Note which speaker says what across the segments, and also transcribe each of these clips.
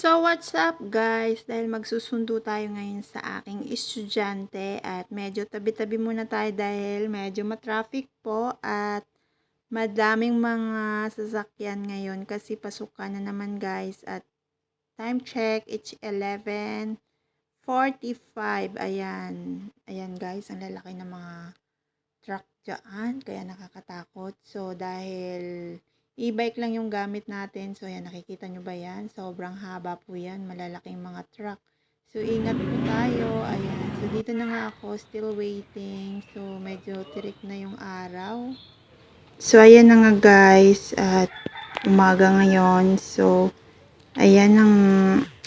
Speaker 1: So, what's up guys? Dahil magsusundo tayo ngayon sa aking estudyante at medyo tabi-tabi muna tayo dahil medyo matraffic po at madaming mga sasakyan ngayon kasi pasukan na naman guys at time check, it's 11.45. Ayan. Ayan guys, ang lalaki ng mga truck dyan kaya nakakatakot. So, dahil E-bike lang yung gamit natin. So, ayan, nakikita nyo ba yan? Sobrang haba po yan. Malalaking mga truck. So, ingat po tayo. Ayan. So, dito na nga ako. Still waiting. So, medyo tirik na yung araw. So, ayan na nga guys. At umaga ngayon. So, ayan ang...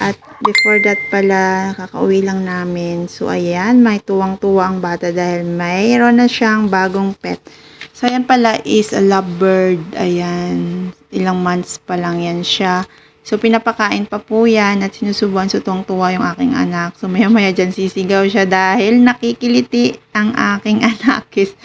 Speaker 1: At before that pala, kakauwi lang namin. So, ayan. May tuwang-tuwa ang bata dahil mayroon na siyang bagong pet. So, ayan pala is a lovebird. Ayan. Ilang months pa lang yan siya. So, pinapakain pa po yan at sinusubuan so tuwang-tuwa yung aking anak. So, maya-maya dyan sisigaw siya dahil nakikiliti ang aking anakis.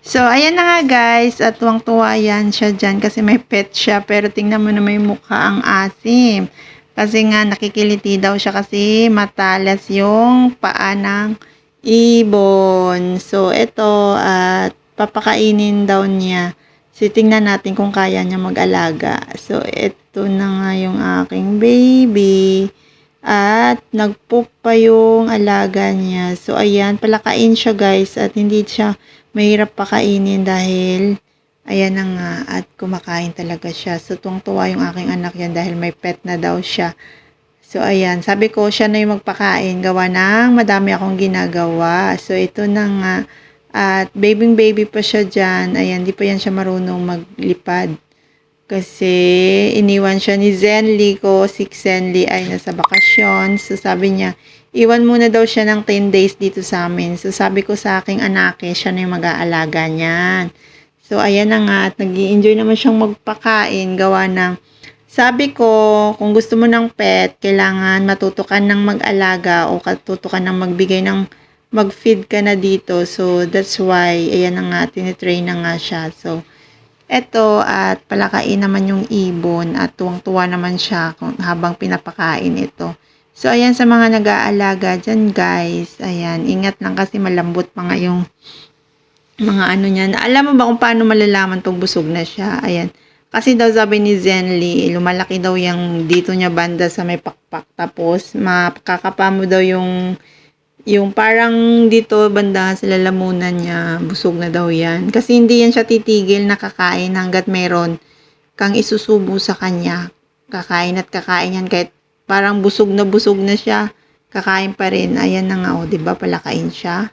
Speaker 1: So, ayan na nga guys. At tuwang-tuwa yan siya dyan kasi may pet siya. Pero tingnan mo na may mukha ang asim. Kasi nga nakikiliti daw siya kasi matalas yung paa ng ibon. So, ito at papakainin daw niya. So, tingnan natin kung kaya niya mag-alaga. So, ito na nga yung aking baby. At nagpoop pa yung alaga niya. So, ayan, palakain siya guys. At hindi siya mahirap pakainin dahil ayan na nga. At kumakain talaga siya. So, tuwang-tuwa yung aking anak yan dahil may pet na daw siya. So, ayan. Sabi ko, siya na yung magpakain. Gawa ng madami akong ginagawa. So, ito na nga. At baby baby pa siya dyan. Ayan, di pa yan siya marunong maglipad. Kasi iniwan siya ni Zenly ko. Si Zenly ay nasa bakasyon. So sabi niya, iwan muna daw siya ng 10 days dito sa amin. So sabi ko sa aking anak, eh, siya na yung mag-aalaga niyan. So ayan na nga. At nag enjoy naman siyang magpakain. Gawa ng sabi ko, kung gusto mo ng pet, kailangan matuto ka ng mag-alaga o katuto ka ng magbigay ng mag-feed ka na dito. So, that's why, ayan na nga, tinitrain na nga siya. So, eto, at palakain naman yung ibon at tuwang-tuwa naman siya kung, habang pinapakain ito. So, ayan sa mga nag-aalaga dyan, guys. Ayan, ingat lang kasi malambot pa nga yung mga ano niyan. Alam mo ba kung paano malalaman tong busog na siya? Ayan. Kasi daw sabi ni Zenly, lumalaki daw yung dito niya banda sa may pakpak. Tapos, makakapa mo daw yung yung parang dito banda sa lalamunan niya, busog na daw yan. Kasi hindi yan siya titigil na kakain hanggat meron kang isusubo sa kanya. Kakain at kakain yan kahit parang busog na busog na siya. Kakain pa rin. Ayan na nga, o, oh, diba? Palakain siya.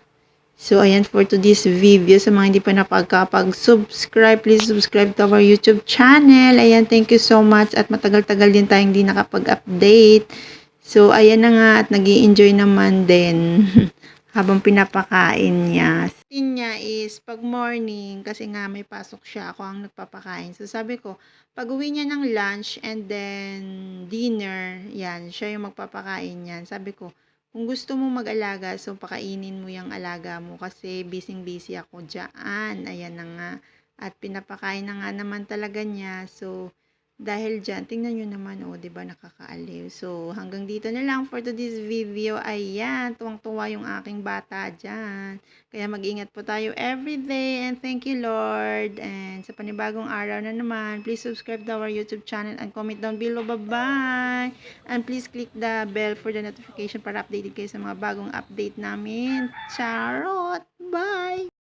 Speaker 1: So, ayan for today's video. Sa mga hindi pa napagkapag-subscribe, please subscribe to our YouTube channel. Ayan, thank you so much. At matagal-tagal din tayong hindi nakapag-update. So, ayan na nga at nag enjoy naman din habang pinapakain niya. Routine niya is pag morning, kasi nga may pasok siya, ako ang nagpapakain. So, sabi ko, pag uwi niya ng lunch and then dinner, yan, siya yung magpapakain yan. Sabi ko, kung gusto mo mag-alaga, so pakainin mo yung alaga mo kasi busy-busy ako dyan. Ayan na nga. At pinapakain na nga naman talaga niya. So, dahil dyan, tingnan nyo naman, oh, ba diba, nakakaaliw. So, hanggang dito na lang for today's video. Ayan, tuwang-tuwa yung aking bata dyan. Kaya mag-ingat po tayo everyday. And thank you, Lord. And sa panibagong araw na naman, please subscribe to our YouTube channel and comment down below. Bye-bye! And please click the bell for the notification para updated kayo sa mga bagong update namin. Charot! Bye!